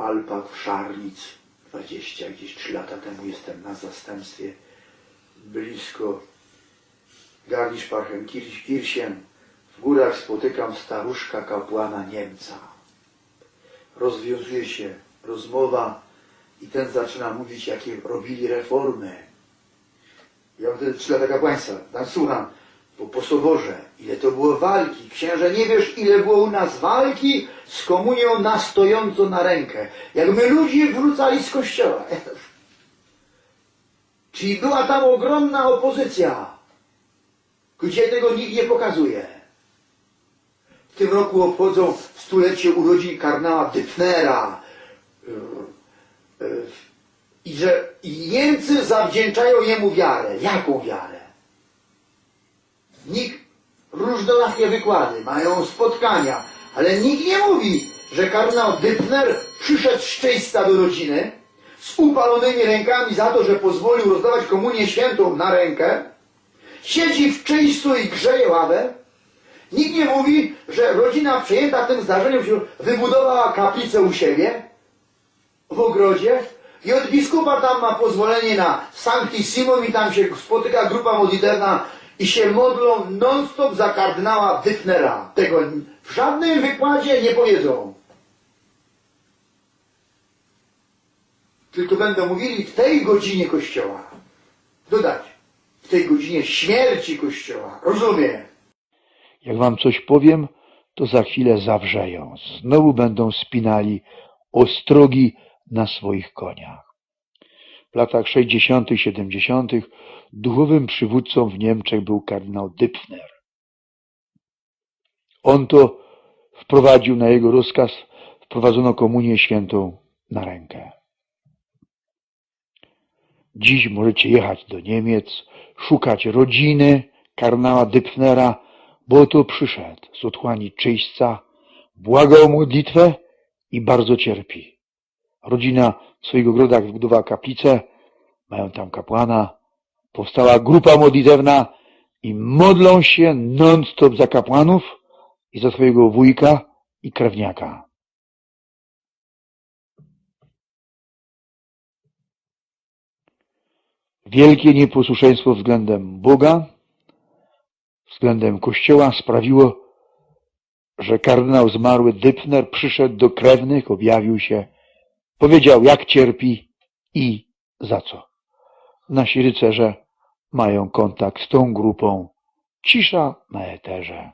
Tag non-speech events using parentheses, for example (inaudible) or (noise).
Alpach w Szarlic, 20 gdzieś 3 lata temu jestem na zastępstwie blisko Garmisch-Partenkirchen. W górach spotykam staruszka kapłana Niemca. Rozwiązuje się rozmowa i ten zaczyna mówić, jakie robili reformy. Ja wtedy trzy lata kapłaństwa, tam słucham, bo po soborze, ile to było walki. Księże, nie wiesz, ile było u nas walki z komunią na stojąco na rękę. Jak my ludzi wrzucali z kościoła. (laughs) Czyli była tam ogromna opozycja. Gdzie tego nikt nie pokazuje. W tym roku obchodzą stulecie urodzin kardynała Dypnera. I że Niemcy zawdzięczają jemu wiarę. Jaką wiarę? Nikt różnorakie wykłady, mają spotkania, ale nikt nie mówi, że kardynał Dypner przyszedł z do rodziny z upalonymi rękami za to, że pozwolił rozdawać komunię świętą na rękę, siedzi w czystu i grzeje ławę. Nikt nie mówi, że rodzina przejęta tym zdarzeniem wybudowała kaplicę u siebie w ogrodzie i od biskupa tam ma pozwolenie na Sanctissimum i tam się spotyka grupa modlitewna i się modlą non-stop za kardynała Dytnera. Tego w żadnym wykładzie nie powiedzą. Tylko będą mówili w tej godzinie Kościoła. Dodać, w tej godzinie śmierci Kościoła. Rozumiem. Jak wam coś powiem, to za chwilę zawrzeją. Znowu będą spinali ostrogi na swoich koniach. W latach 60., 70. duchowym przywódcą w Niemczech był kardynał Dypfner. On to wprowadził na jego rozkaz, wprowadzono komunię świętą na rękę. Dziś możecie jechać do Niemiec, szukać rodziny kardynała Dypfnera, bo oto przyszedł z otchłani czyśćca, błagał o modlitwę i bardzo cierpi. Rodzina w swoich ogrodach wybudowała kaplicę, mają tam kapłana, powstała grupa modlitewna i modlą się non-stop za kapłanów i za swojego wujka i krewniaka. Wielkie nieposłuszeństwo względem Boga, względem Kościoła sprawiło, że kardynał zmarły Dypner przyszedł do krewnych, objawił się, powiedział jak cierpi i za co. Nasi rycerze mają kontakt z tą grupą. Cisza na eterze.